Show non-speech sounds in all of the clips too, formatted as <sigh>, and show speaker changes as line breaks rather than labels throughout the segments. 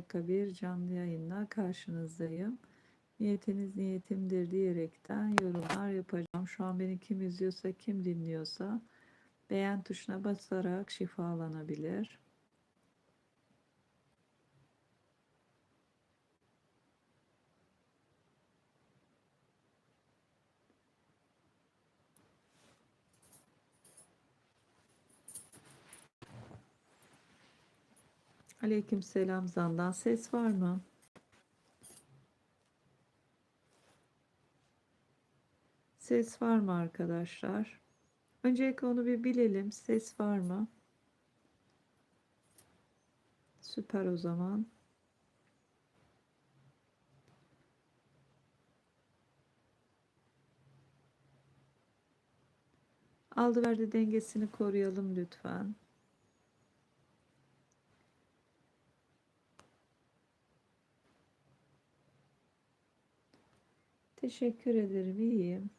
harika bir canlı yayınla karşınızdayım. Niyetiniz niyetimdir diyerekten yorumlar yapacağım. Şu an beni kim izliyorsa, kim dinliyorsa beğen tuşuna basarak şifalanabilir. Aleyküm selam Zandan. Ses var mı? Ses var mı arkadaşlar? Öncelikle onu bir bilelim. Ses var mı? Süper o zaman. Aldı verdi dengesini koruyalım lütfen. Teşekkür ederim. iyiyim.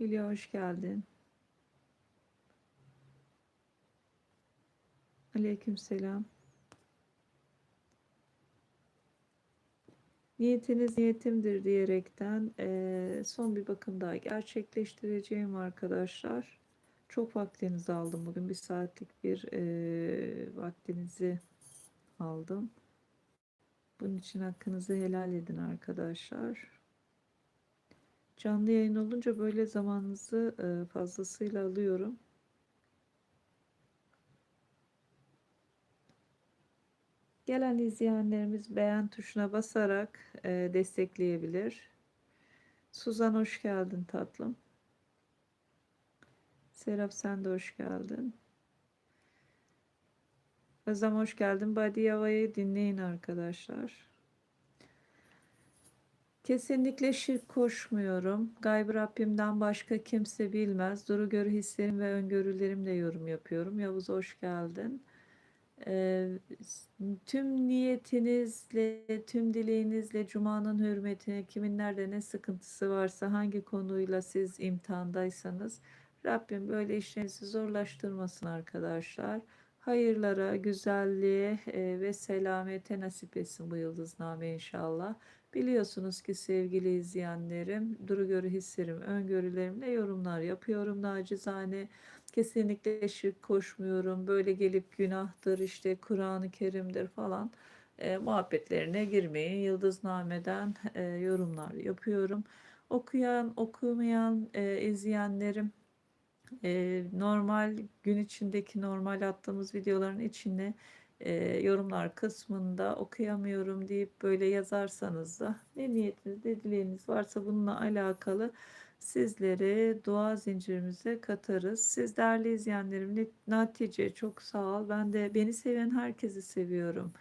Hülya hoş geldin. Aleykümselam. Niyetiniz niyetimdir diyerekten e, son bir bakım daha gerçekleştireceğim arkadaşlar. Çok vaktinizi aldım bugün bir saatlik bir e, vaktinizi aldım. Bunun için hakkınızı helal edin arkadaşlar. Canlı yayın olunca böyle zamanınızı e, fazlasıyla alıyorum. Gelen izleyenlerimiz beğen tuşuna basarak e, destekleyebilir. Suzan hoş geldin tatlım. Serap sen de hoş geldin. Özlem hoş geldin. Badi Yava'yı dinleyin arkadaşlar. Kesinlikle şirk koşmuyorum. Gaybı Rabbimden başka kimse bilmez. Duru görü hislerim ve öngörülerimle yorum yapıyorum. Yavuz hoş geldin. Ee, tüm niyetinizle, tüm dileğinizle Cuma'nın hürmetine kimin nerede ne sıkıntısı varsa hangi konuyla siz imtihandaysanız Rabbim böyle işlerinizi zorlaştırmasın arkadaşlar hayırlara, güzelliğe e, ve selamete nasip etsin bu yıldızname inşallah. Biliyorsunuz ki sevgili izleyenlerim, duru görü hislerim, öngörülerimle yorumlar yapıyorum nacizane. Kesinlikle şirk koşmuyorum. Böyle gelip günahtır, işte Kur'an-ı Kerim'dir falan e, muhabbetlerine girmeyin. Yıldızname'den e, yorumlar yapıyorum. Okuyan, okumayan e, izleyenlerim e, normal gün içindeki normal attığımız videoların içine e, yorumlar kısmında okuyamıyorum deyip böyle yazarsanız da ne niyetiniz ne dileğiniz varsa bununla alakalı sizlere dua zincirimize katarız. Siz değerli izleyenlerim natice çok sağ ol. Ben de beni seven herkesi seviyorum.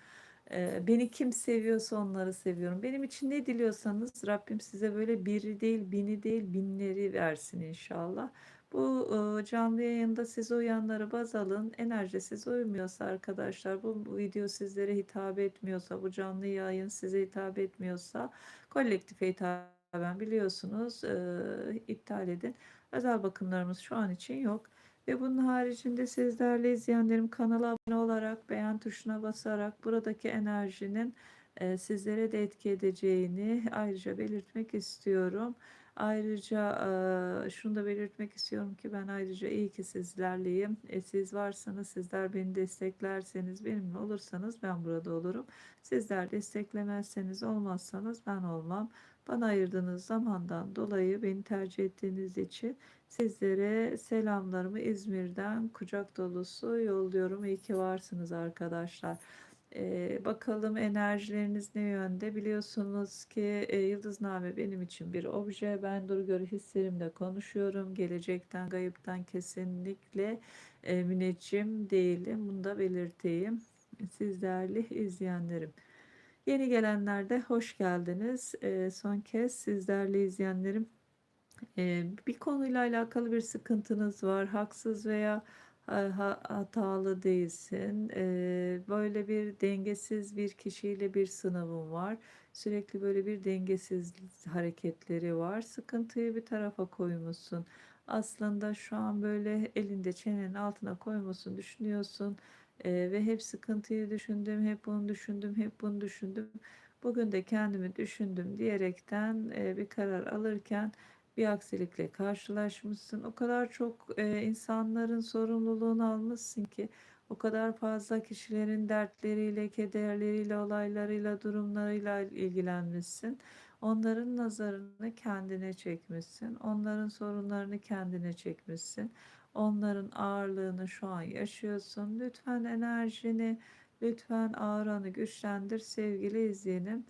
Beni kim seviyorsa onları seviyorum. Benim için ne diliyorsanız Rabbim size böyle biri değil, bini değil, binleri versin inşallah. Bu canlı yayında size uyanları baz alın. Enerji size uymuyorsa arkadaşlar bu, video sizlere hitap etmiyorsa bu canlı yayın size hitap etmiyorsa kolektife hitaben biliyorsunuz e, iptal edin. Özel bakımlarımız şu an için yok. Ve bunun haricinde sizlerle izleyenlerim kanala abone olarak beğen tuşuna basarak buradaki enerjinin e, sizlere de etki edeceğini ayrıca belirtmek istiyorum. Ayrıca şunu da belirtmek istiyorum ki ben ayrıca iyi ki sizlerleyim. E, siz varsanız, sizler beni desteklerseniz, benimle olursanız ben burada olurum. Sizler desteklemezseniz, olmazsanız ben olmam. Bana ayırdığınız zamandan dolayı beni tercih ettiğiniz için sizlere selamlarımı İzmir'den kucak dolusu yolluyorum. İyi ki varsınız arkadaşlar. Ee, bakalım enerjileriniz ne yönde? Biliyorsunuz ki e, Yıldızname benim için bir obje. Ben dur görü hislerimle konuşuyorum. Gelecekten, gayipten kesinlikle e, müneccim değilim. Bunu da belirteyim. Siz değerli izleyenlerim. Yeni gelenler de hoş geldiniz. E, son kez sizlerle izleyenlerim. E, bir konuyla alakalı bir sıkıntınız var. Haksız veya hatalı değilsin. Böyle bir dengesiz bir kişiyle bir sınavın var. Sürekli böyle bir dengesiz hareketleri var. Sıkıntıyı bir tarafa koymuşsun. aslında şu an böyle elinde çenenin altına koymasını düşünüyorsun. Ve hep sıkıntıyı düşündüm, hep bunu düşündüm, hep bunu düşündüm. Bugün de kendimi düşündüm diyerekten bir karar alırken bir aksilikle karşılaşmışsın. O kadar çok eee, insanların sorumluluğunu almışsın ki o kadar fazla kişilerin dertleriyle, kederleriyle, olaylarıyla, durumlarıyla ilgilenmişsin. Onların nazarını kendine çekmişsin. Onların sorunlarını kendine çekmişsin. Onların ağırlığını şu an yaşıyorsun. Lütfen enerjini, lütfen auranı güçlendir sevgili izleyenim.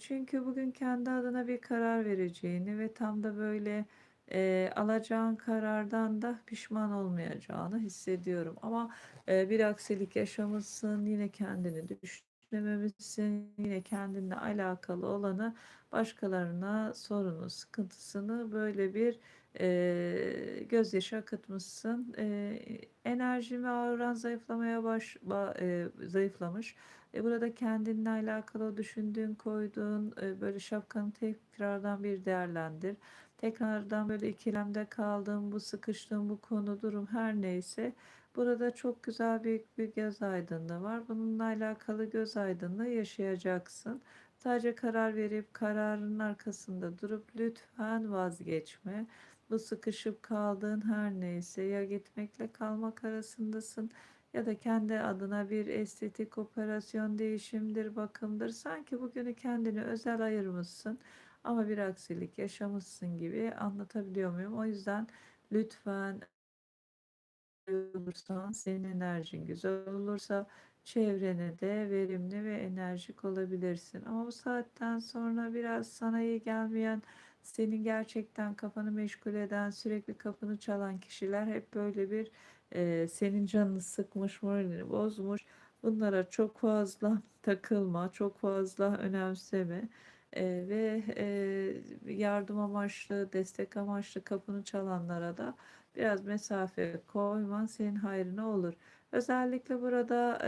Çünkü bugün kendi adına bir karar vereceğini ve tam da böyle e, alacağın karardan da pişman olmayacağını hissediyorum. Ama e, bir aksilik yaşamışsın, yine kendini düşünememişsin, yine kendinle alakalı olanı başkalarına sorunu, sıkıntısını böyle bir e, gözyaşı akıtmışsın. E, enerji ve auran zayıflamaya baş, ba, e, zayıflamış. E, burada kendinle alakalı düşündüğün, koyduğun e, böyle şapkanı tekrardan bir değerlendir. Tekrardan böyle ikilemde kaldığım, bu sıkıştığım bu konu, durum her neyse. Burada çok güzel bir, bir göz aydınlığı var. Bununla alakalı göz aydınlığı yaşayacaksın. Sadece karar verip kararın arkasında durup lütfen vazgeçme. Bu sıkışıp kaldığın her neyse ya gitmekle kalmak arasındasın ya da kendi adına bir estetik operasyon değişimdir, bakımdır. Sanki bugünü kendine özel ayırmışsın ama bir aksilik yaşamışsın gibi anlatabiliyor muyum? O yüzden lütfen olursan, senin enerjin güzel olursa çevrene de verimli ve enerjik olabilirsin. Ama bu saatten sonra biraz sana iyi gelmeyen, senin gerçekten kafanı meşgul eden, sürekli kapını çalan kişiler hep böyle bir e, senin canını sıkmış, moralini bozmuş. Bunlara çok fazla <laughs> takılma, çok fazla önemseme. E, ve e, yardım amaçlı, destek amaçlı kapını çalanlara da biraz mesafe koyman senin hayrına olur. Özellikle burada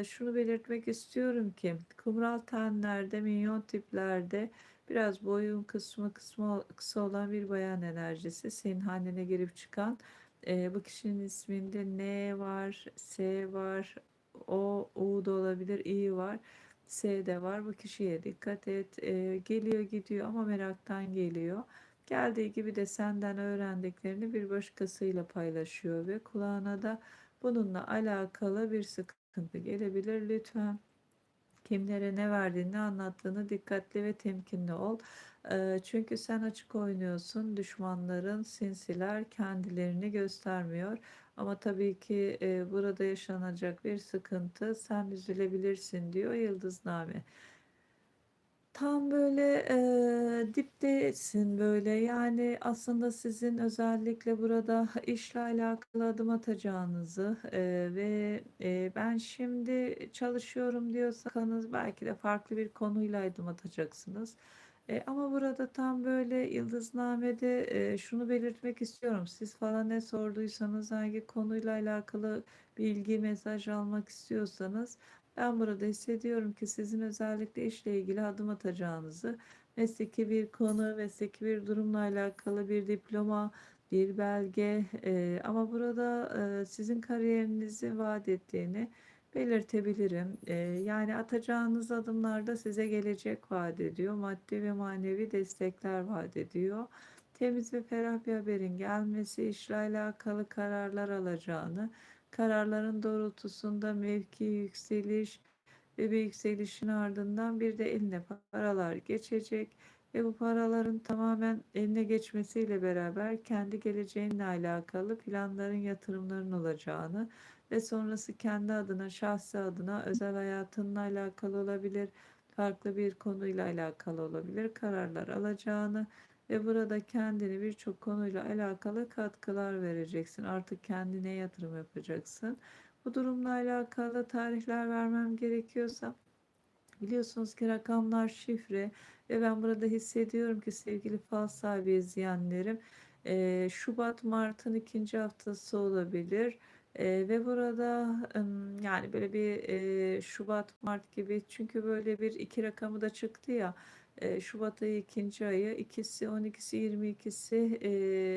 e, şunu belirtmek istiyorum ki kumral tenlerde, minyon tiplerde biraz boyun kısmı kısmı kısa olan bir bayan enerjisi senin hanene girip çıkan e, bu kişinin isminde N var, S var, O, U da olabilir, I var. S de var. Bu kişiye dikkat et. E, geliyor gidiyor ama meraktan geliyor. Geldiği gibi de senden öğrendiklerini bir başkasıyla paylaşıyor ve kulağına da bununla alakalı bir sıkıntı gelebilir. Lütfen kimlere ne verdiğini, anlattığını dikkatli ve temkinli ol. Çünkü sen açık oynuyorsun. Düşmanların, sinsiler kendilerini göstermiyor. Ama tabii ki burada yaşanacak bir sıkıntı sen üzülebilirsin diyor Yıldızname. Tam böyle e, diptesin böyle yani aslında sizin özellikle burada <laughs> işle alakalı adım atacağınızı e, ve e, ben şimdi çalışıyorum diyorsanız belki de farklı bir konuyla adım atacaksınız. E, ama burada tam böyle Yıldızname'de e, şunu belirtmek istiyorum. Siz falan ne sorduysanız hangi konuyla alakalı bilgi, mesaj almak istiyorsanız ben burada hissediyorum ki sizin özellikle işle ilgili adım atacağınızı, mesleki bir konu, mesleki bir durumla alakalı bir diploma, bir belge e, ama burada e, sizin kariyerinizi vaat ettiğini belirtebilirim. E, yani atacağınız adımlarda size gelecek vaat ediyor. Maddi ve manevi destekler vaat ediyor. Temiz ve ferah bir haberin gelmesi, işle alakalı kararlar alacağını, kararların doğrultusunda mevki yükseliş ve bir yükselişin ardından bir de eline paralar geçecek ve bu paraların tamamen eline geçmesiyle beraber kendi geleceğinle alakalı planların yatırımların olacağını ve sonrası kendi adına, şahsi adına, özel hayatınla alakalı olabilir, farklı bir konuyla alakalı olabilir, kararlar alacağını ve burada kendini birçok konuyla alakalı katkılar vereceksin. Artık kendine yatırım yapacaksın. Bu durumla alakalı tarihler vermem gerekiyorsa biliyorsunuz ki rakamlar şifre ve ben burada hissediyorum ki sevgili fal sahibi izleyenlerim Şubat Mart'ın ikinci haftası olabilir. E, ve burada yani böyle bir e, Şubat Mart gibi çünkü böyle bir iki rakamı da çıktı ya Şubat ayı ikinci ayı ikisi 12'si 22'si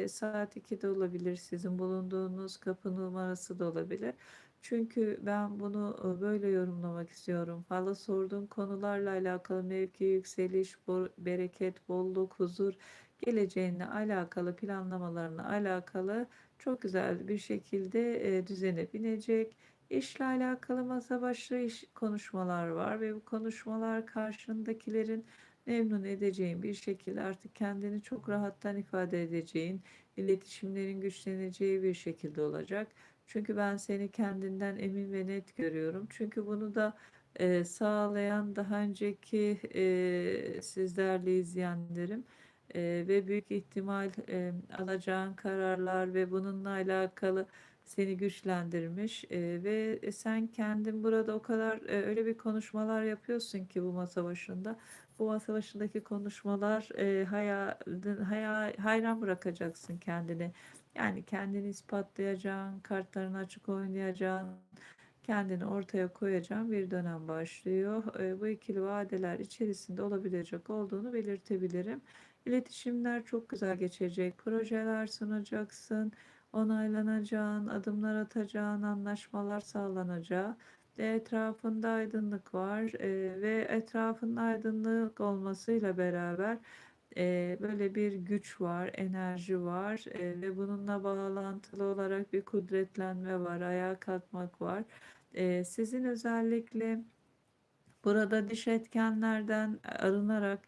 e, saat 2'de olabilir sizin bulunduğunuz kapı numarası da olabilir. Çünkü ben bunu e, böyle yorumlamak istiyorum. Fazla sorduğum konularla alakalı mevki, yükseliş, bereket, bolluk, huzur, geleceğinle alakalı planlamalarına alakalı çok güzel bir şekilde e, düzene binecek. İşle alakalı masa başı iş konuşmalar var ve bu konuşmalar karşındakilerin memnun edeceğin bir şekilde artık kendini çok rahattan ifade edeceğin, iletişimlerin güçleneceği bir şekilde olacak. Çünkü ben seni kendinden emin ve net görüyorum. Çünkü bunu da e, sağlayan daha önceki e, sizlerle izleyenlerim e, ve büyük ihtimal e, alacağın kararlar ve bununla alakalı seni güçlendirmiş e, ve sen kendin burada o kadar e, öyle bir konuşmalar yapıyorsun ki bu masa başında. Bu masa başındaki konuşmalar e, haya, haya, hayran bırakacaksın kendini. Yani kendini ispatlayacaksın, kartlarını açık oynayacaksın, kendini ortaya koyacağın bir dönem başlıyor. E, bu ikili vadeler içerisinde olabilecek olduğunu belirtebilirim. İletişimler çok güzel geçecek. Projeler sunacaksın, onaylanacağın, adımlar atacağın, anlaşmalar sağlanacağı. Etrafında aydınlık var e, ve etrafın aydınlık olmasıyla beraber e, böyle bir güç var, enerji var e, ve bununla bağlantılı olarak bir kudretlenme var, ayağa kalkmak var. E, sizin özellikle burada dış etkenlerden arınarak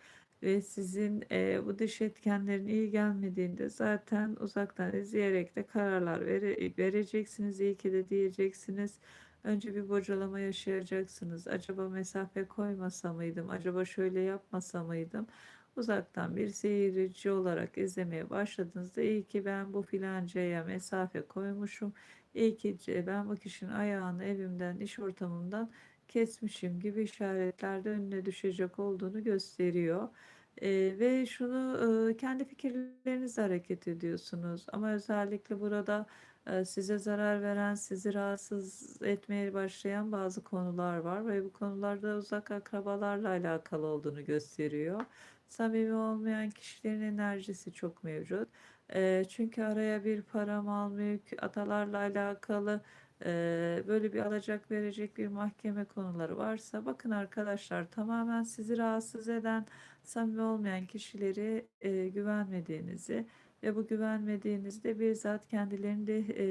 ve sizin e, bu dış etkenlerin iyi gelmediğinde zaten uzaktan izleyerek de kararlar vere, vereceksiniz. İyi ki de diyeceksiniz. Önce bir bocalama yaşayacaksınız. Acaba mesafe koymasa mıydım? Acaba şöyle yapmasa mıydım? Uzaktan bir seyirci olarak izlemeye başladığınızda iyi ki ben bu filancaya mesafe koymuşum. İyi ki ben bu kişinin ayağını evimden, iş ortamımdan kesmişim gibi işaretlerde önüne düşecek olduğunu gösteriyor. Ee, ve şunu e, kendi fikirlerinizle hareket ediyorsunuz. Ama özellikle burada size zarar veren, sizi rahatsız etmeye başlayan bazı konular var ve bu konularda uzak akrabalarla alakalı olduğunu gösteriyor. Samimi olmayan kişilerin enerjisi çok mevcut. Çünkü araya bir para, mal, mülk, atalarla alakalı böyle bir alacak verecek bir mahkeme konuları varsa bakın arkadaşlar tamamen sizi rahatsız eden samimi olmayan kişileri güvenmediğinizi ve bu güvenmediğinizde bizzat kendilerini de e,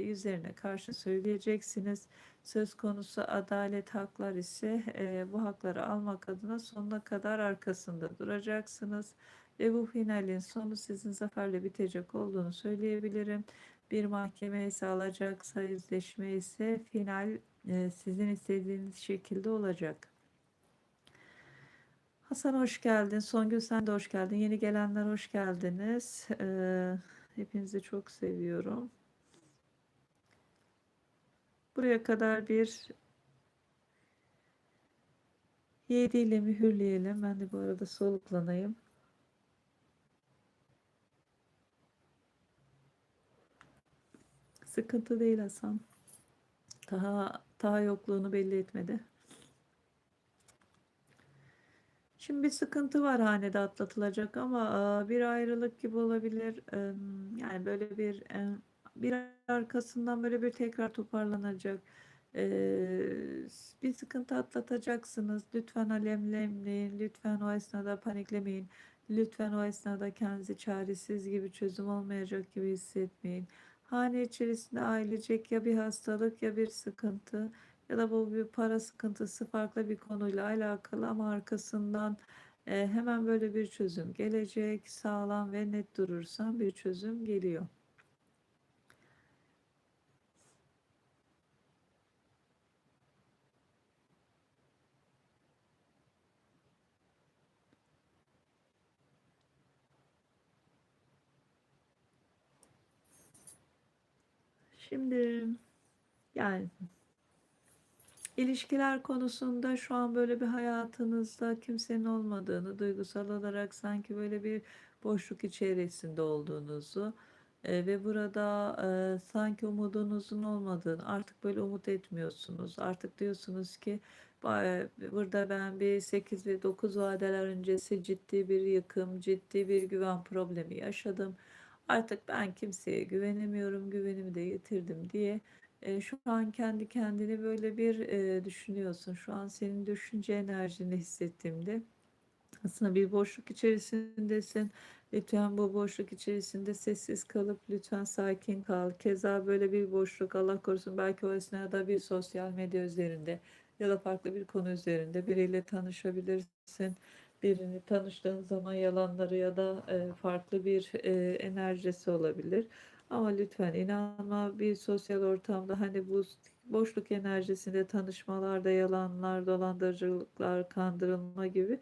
yüzlerine karşı söyleyeceksiniz. Söz konusu adalet haklar ise e, bu hakları almak adına sonuna kadar arkasında duracaksınız. Ve bu finalin sonu sizin zaferle bitecek olduğunu söyleyebilirim. Bir mahkeme ise alacaksa yüzleşme ise final e, sizin istediğiniz şekilde olacak. Hasan hoş geldin. Songül sen de hoş geldin. Yeni gelenler hoş geldiniz. Ee, hepinizi çok seviyorum. Buraya kadar bir 7 ile mühürleyelim. Ben de bu arada soluklanayım. Sıkıntı değil Hasan. Daha daha yokluğunu belli etmedi. Şimdi bir sıkıntı var hanede atlatılacak ama bir ayrılık gibi olabilir. Yani böyle bir bir arkasından böyle bir tekrar toparlanacak. Bir sıkıntı atlatacaksınız. Lütfen alemlemleyin. Lütfen o esnada paniklemeyin. Lütfen o esnada kendinizi çaresiz gibi çözüm olmayacak gibi hissetmeyin. Hane içerisinde ailecek ya bir hastalık ya bir sıkıntı ya da bu bir para sıkıntısı farklı bir konuyla alakalı ama arkasından e, hemen böyle bir çözüm gelecek. Sağlam ve net durursan bir çözüm geliyor. Şimdi yani İlişkiler konusunda şu an böyle bir hayatınızda kimsenin olmadığını, duygusal olarak sanki böyle bir boşluk içerisinde olduğunuzu e, ve burada e, sanki umudunuzun olmadığını, artık böyle umut etmiyorsunuz. Artık diyorsunuz ki Ba- Burada ben bir 8 ve 9 vadeler öncesi ciddi bir yıkım, ciddi bir güven problemi yaşadım. Artık ben kimseye güvenemiyorum, güvenimi de yitirdim diye şu an kendi kendini böyle bir düşünüyorsun. Şu an senin düşünce enerjini hissettiğimde aslında bir boşluk içerisindesin. Lütfen bu boşluk içerisinde sessiz kalıp lütfen sakin kal. Keza böyle bir boşluk Allah korusun belki o esnada bir sosyal medya üzerinde ya da farklı bir konu üzerinde biriyle tanışabilirsin. Birini tanıştığın zaman yalanları ya da farklı bir enerjisi olabilir. Ama lütfen inanma bir sosyal ortamda hani bu boşluk enerjisinde tanışmalarda yalanlar, dolandırıcılıklar, kandırılma gibi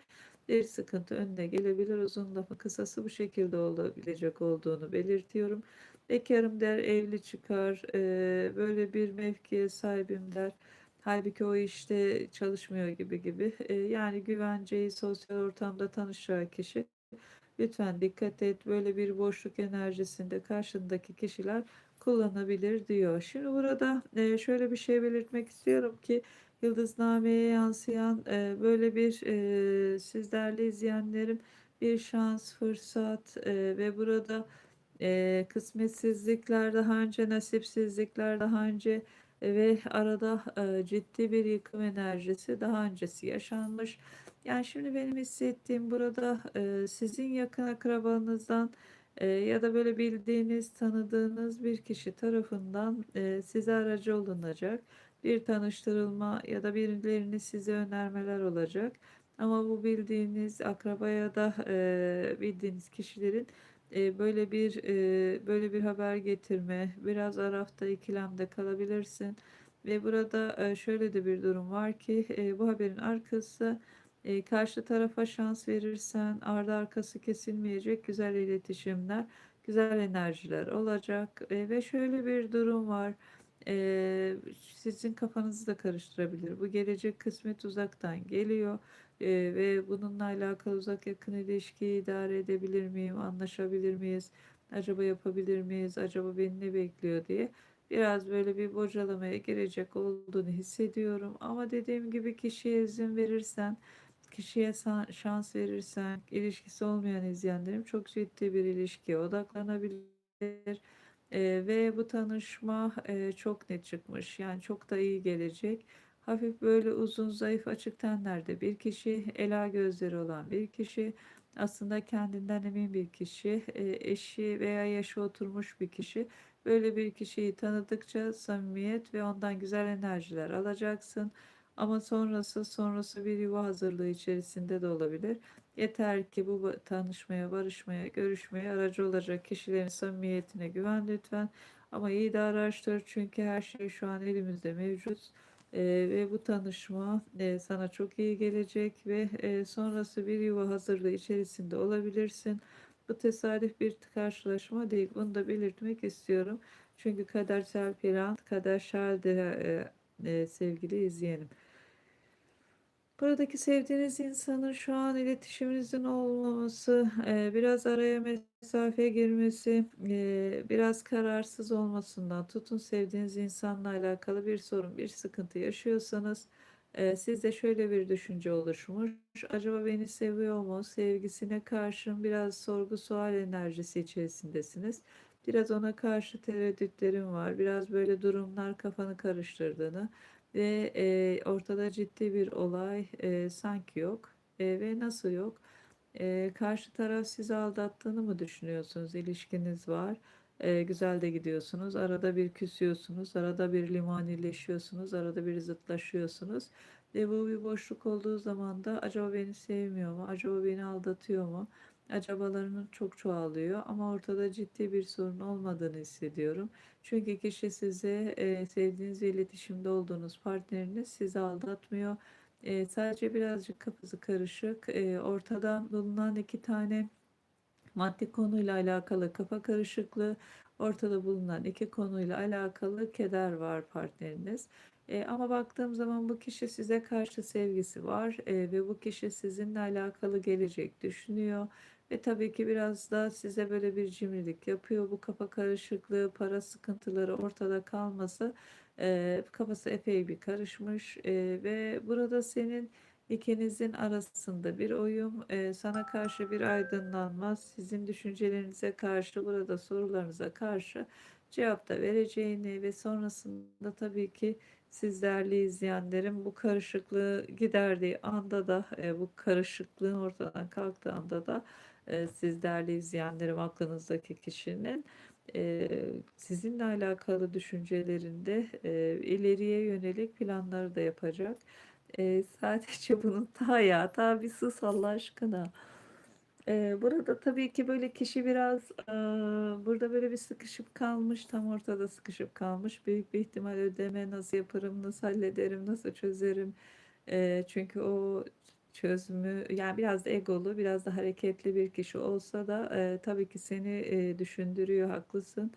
bir sıkıntı önüne gelebilir. Uzun lafı kısası bu şekilde olabilecek olduğunu belirtiyorum. Bekarım der, evli çıkar, e, böyle bir mevkiye sahibim der. Halbuki o işte çalışmıyor gibi gibi. E, yani güvenceyi sosyal ortamda tanışacağı kişi lütfen dikkat et. Böyle bir boşluk enerjisinde karşındaki kişiler kullanabilir diyor. Şimdi burada e, şöyle bir şey belirtmek istiyorum ki Yıldızname'ye yansıyan e, böyle bir e, sizlerle izleyenlerim bir şans, fırsat ve burada kısmetsizlikler daha önce, nasipsizlikler daha önce ve arada ciddi bir yıkım enerjisi daha öncesi yaşanmış. Yani şimdi benim hissettiğim burada e, sizin yakın akrabanızdan e, ya da böyle bildiğiniz, tanıdığınız bir kişi tarafından e, size aracı olunacak bir tanıştırılma ya da birilerini size önermeler olacak. Ama bu bildiğiniz akraba ya da e, bildiğiniz kişilerin e, böyle bir e, böyle bir haber getirme, biraz arafta ikilemde kalabilirsin. Ve burada e, şöyle de bir durum var ki e, bu haberin arkası e, karşı tarafa şans verirsen ardı arkası kesilmeyecek güzel iletişimler, güzel enerjiler olacak. E, ve şöyle bir durum var. E, sizin kafanızı da karıştırabilir. Bu gelecek kısmet uzaktan geliyor. E, ve bununla alakalı uzak yakın ilişkiyi idare edebilir miyim, anlaşabilir miyiz, acaba yapabilir miyiz, acaba beni ne bekliyor diye biraz böyle bir bocalamaya girecek olduğunu hissediyorum. Ama dediğim gibi kişiye izin verirsen kişiye şans verirsen ilişkisi olmayan izleyenlerim çok ciddi bir ilişkiye odaklanabilir. Ee, ve bu tanışma e, çok net çıkmış. Yani çok da iyi gelecek. Hafif böyle uzun zayıf açık tenlerde bir kişi, ela gözleri olan bir kişi, aslında kendinden emin bir kişi, e, eşi veya yaşı oturmuş bir kişi. Böyle bir kişiyi tanıdıkça samimiyet ve ondan güzel enerjiler alacaksın. Ama sonrası sonrası bir yuva hazırlığı içerisinde de olabilir. Yeter ki bu tanışmaya, barışmaya, görüşmeye aracı olacak kişilerin samimiyetine güven lütfen. Ama iyi de araştır çünkü her şey şu an elimizde mevcut. Ee, ve bu tanışma e, sana çok iyi gelecek ve e, sonrası bir yuva hazırlığı içerisinde olabilirsin. Bu tesadüf bir karşılaşma değil. Bunu da belirtmek istiyorum. Çünkü kadersel plan, kadersel de e, e, sevgili izleyenim. Buradaki sevdiğiniz insanın şu an iletişiminizin olmaması, e, biraz araya mesafe girmesi, e, biraz kararsız olmasından tutun sevdiğiniz insanla alakalı bir sorun, bir sıkıntı yaşıyorsanız e, sizde şöyle bir düşünce oluşmuş. Acaba beni seviyor mu? Sevgisine karşın biraz sorgu sual enerjisi içerisindesiniz. Biraz ona karşı tereddütlerim var. Biraz böyle durumlar kafanı karıştırdığını ve e, ortada ciddi bir olay e, sanki yok e, ve nasıl yok? E, karşı taraf sizi aldattığını mı düşünüyorsunuz? İlişkiniz var. E, güzel de gidiyorsunuz. Arada bir küsüyorsunuz. Arada bir limanileşiyorsunuz. Arada bir zıtlaşıyorsunuz. Ve bu bir boşluk olduğu zaman da acaba beni sevmiyor mu? Acaba beni aldatıyor mu? Acabalarının çok çoğalıyor ama ortada ciddi bir sorun olmadığını hissediyorum. Çünkü kişi size e, sevdiğiniz ve iletişimde olduğunuz partneriniz sizi aldatmıyor. E, sadece birazcık kafası karışık. E, ortada bulunan iki tane maddi konuyla alakalı kafa karışıklığı, ortada bulunan iki konuyla alakalı keder var partneriniz. E, ama baktığım zaman bu kişi size karşı sevgisi var e, ve bu kişi sizinle alakalı gelecek düşünüyor. Ve tabii ki biraz da size böyle bir cimrilik yapıyor. Bu kafa karışıklığı, para sıkıntıları ortada kalması Eee, kafası epey bir karışmış eee, ve burada senin ikinizin arasında bir uyum, eee, sana karşı bir aydınlanma, sizin düşüncelerinize karşı, burada sorularınıza karşı cevap da vereceğini ve sonrasında tabii ki siz değerli izleyenlerim bu karışıklığı giderdiği anda da e, bu karışıklığın ortadan kalktığı anda da siz değerli izleyenlerim aklınızdaki kişinin sizinle alakalı düşüncelerinde ileriye yönelik planları da yapacak. Sadece <laughs> bunun ta ya ta bir sus Allah aşkına. Burada tabii ki böyle kişi biraz, burada böyle bir sıkışıp kalmış, tam ortada sıkışıp kalmış. Büyük bir ihtimal ödeme nasıl yaparım, nasıl hallederim, nasıl çözerim? Çünkü o çözümü yani biraz da egolu, biraz da hareketli bir kişi olsa da eee, tabii ki seni eee, düşündürüyor, haklısın.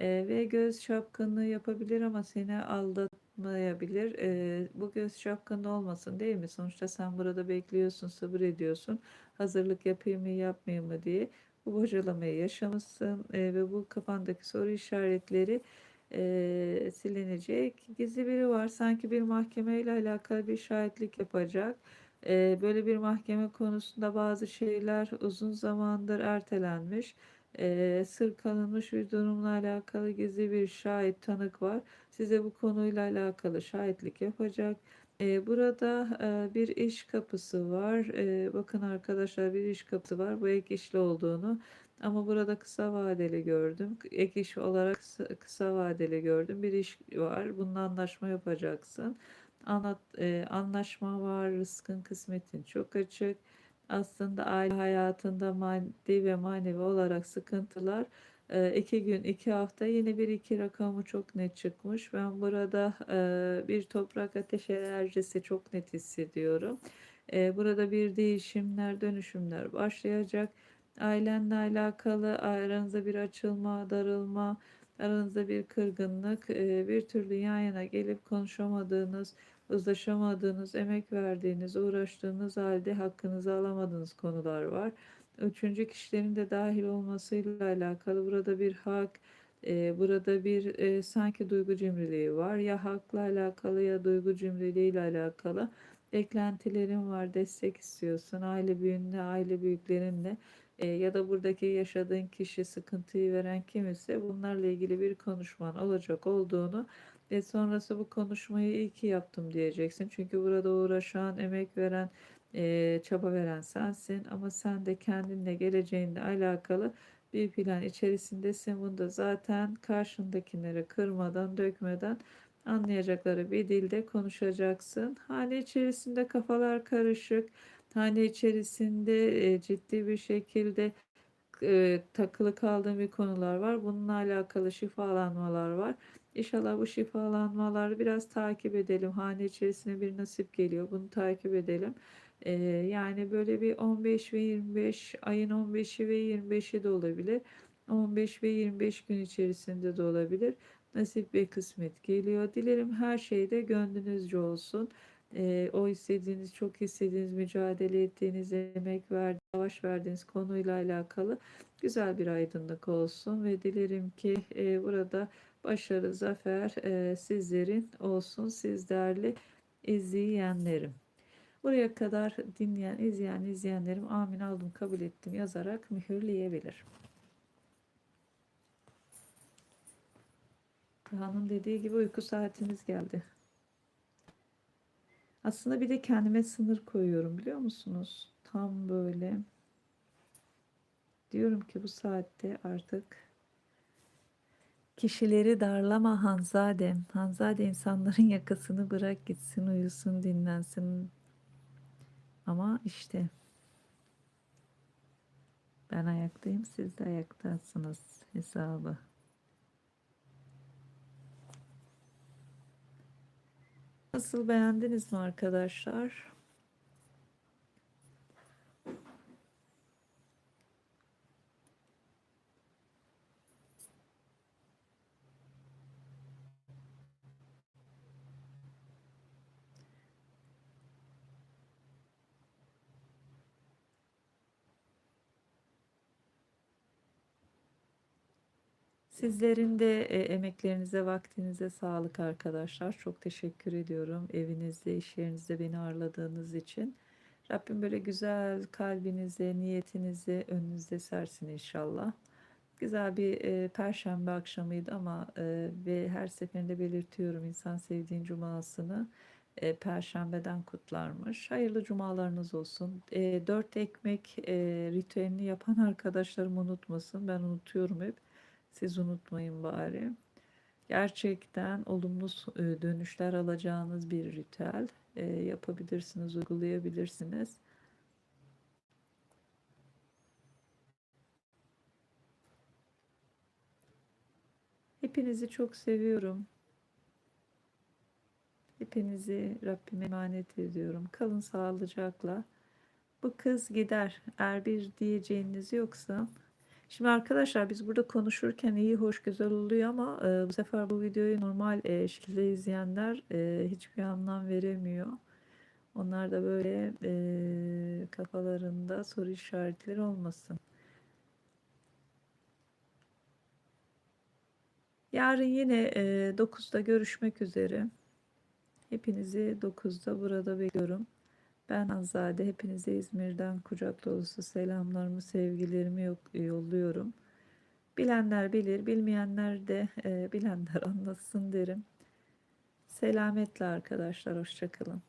Eee, ve göz çapkınlığı yapabilir ama seni aldatmayabilir. Eee, bu göz çapkınlığı olmasın değil mi? Sonuçta sen burada bekliyorsun, sabır ediyorsun hazırlık yapayım mı yapmayayım mı diye bu bocalamayı yaşamışsın e, ve bu kafandaki soru işaretleri e, silinecek. Gizli biri var sanki bir mahkemeyle alakalı bir şahitlik yapacak. Böyle bir mahkeme konusunda bazı şeyler uzun zamandır ertelenmiş. E, sır kalınmış bir durumla alakalı gizli bir şahit tanık var. Size bu konuyla alakalı şahitlik yapacak. Burada bir iş kapısı var. Bakın arkadaşlar bir iş kapısı var. Bu ek işli olduğunu ama burada kısa vadeli gördüm. Ek iş olarak kısa, kısa vadeli gördüm. Bir iş var. Bununla anlaşma yapacaksın. Anlat, e, anlaşma var. Rızkın kısmetin çok açık. Aslında aile hayatında maddi ve manevi olarak sıkıntılar e, iki gün, iki hafta yine bir iki rakamı çok net çıkmış. Ben burada e, bir toprak ateş enerjisi çok net hissediyorum. E, burada bir değişimler, dönüşümler başlayacak. Ailenle alakalı aranızda bir açılma, darılma, aranızda bir kırgınlık, e, bir türlü yan yana gelip konuşamadığınız, uzlaşamadığınız, emek verdiğiniz, uğraştığınız halde hakkınızı alamadığınız konular var üçüncü kişilerin de dahil olmasıyla alakalı burada bir hak, e, burada bir e, sanki duygu cimriliği var. Ya hakla alakalı ya duygu cimriliği ile alakalı beklentilerin var, destek istiyorsun. Aile büyüğünle, aile büyüklerinle e, ya da buradaki yaşadığın kişi sıkıntıyı veren kim ise bunlarla ilgili bir konuşman olacak olduğunu ve sonrası bu konuşmayı iyi ki yaptım diyeceksin. Çünkü burada uğraşan, emek veren, e, çaba veren sensin ama sen de kendinle geleceğinle alakalı bir plan içerisindesin. Bunda zaten karşındakilere kırmadan, dökmeden anlayacakları bir dilde konuşacaksın. Hane içerisinde kafalar karışık. Hane içerisinde e, ciddi bir şekilde e, takılı kaldığım bir konular var. Bununla alakalı şifalanmalar var. İnşallah bu şifalanmaları biraz takip edelim. Hane içerisine bir nasip geliyor. Bunu takip edelim. Ee, yani böyle bir 15 ve 25 ayın 15'i ve 25'i de olabilir. 15 ve 25 gün içerisinde de olabilir. Nasip ve kısmet geliyor. Dilerim her şeyde gönlünüzce olsun. Ee, o istediğiniz, çok istediğiniz, mücadele ettiğiniz, emek verdiğiniz, savaş verdiğiniz konuyla alakalı güzel bir aydınlık olsun ve dilerim ki e, burada başarı, zafer e, sizlerin olsun, siz değerli izleyenlerim. Buraya kadar dinleyen, izleyen, izleyenlerim amin aldım, kabul ettim yazarak mühürleyebilir. Kaan'ın dediği gibi uyku saatimiz geldi. Aslında bir de kendime sınır koyuyorum biliyor musunuz? Tam böyle diyorum ki bu saatte artık kişileri darlama Hanzadem. Hanzade insanların <laughs> yakasını bırak gitsin, uyusun, dinlensin, ama işte ben ayaktayım siz de ayaktasınız hesabı. Nasıl beğendiniz mi arkadaşlar? Sizlerin de e, emeklerinize, vaktinize sağlık arkadaşlar. Çok teşekkür ediyorum evinizde, iş yerinizde beni ağırladığınız için. Rabbim böyle güzel kalbinize, niyetinizi önünüzde sersin inşallah. Güzel bir e, perşembe akşamıydı ama e, ve her seferinde belirtiyorum insan sevdiğin cumasını e, perşembeden kutlarmış. Hayırlı cumalarınız olsun. E, dört ekmek e, ritüelini yapan <laughs> arkadaşlarım unutmasın. Ben unutuyorum hep. Siz unutmayın bari. Gerçekten olumlu e, dönüşler alacağınız bir ritüel. E, yapabilirsiniz, uygulayabilirsiniz. Hepinizi çok seviyorum. Hepinizi Rabbime emanet ediyorum. Kalın sağlıcakla. Bu kız gider. Eğer bir diyeceğiniz yoksa. Şimdi arkadaşlar biz burada konuşurken iyi, hoş, güzel oluyor ama e, bu sefer bu videoyu normal e, şekilde izleyenler e, hiçbir anlam veremiyor. Onlar da böyle e, kafalarında soru işaretleri olmasın. Yarın yine e, 9'da görüşmek üzere. Hepinizi 9'da burada bekliyorum. Ben Hanzade. Hepinize İzmir'den kucak dolusu selamlarımı, sevgilerimi yolluyorum. Bilenler bilir, bilmeyenler de e, bilenler <laughs> anlasın derim. Selametle arkadaşlar, hoşça kalın.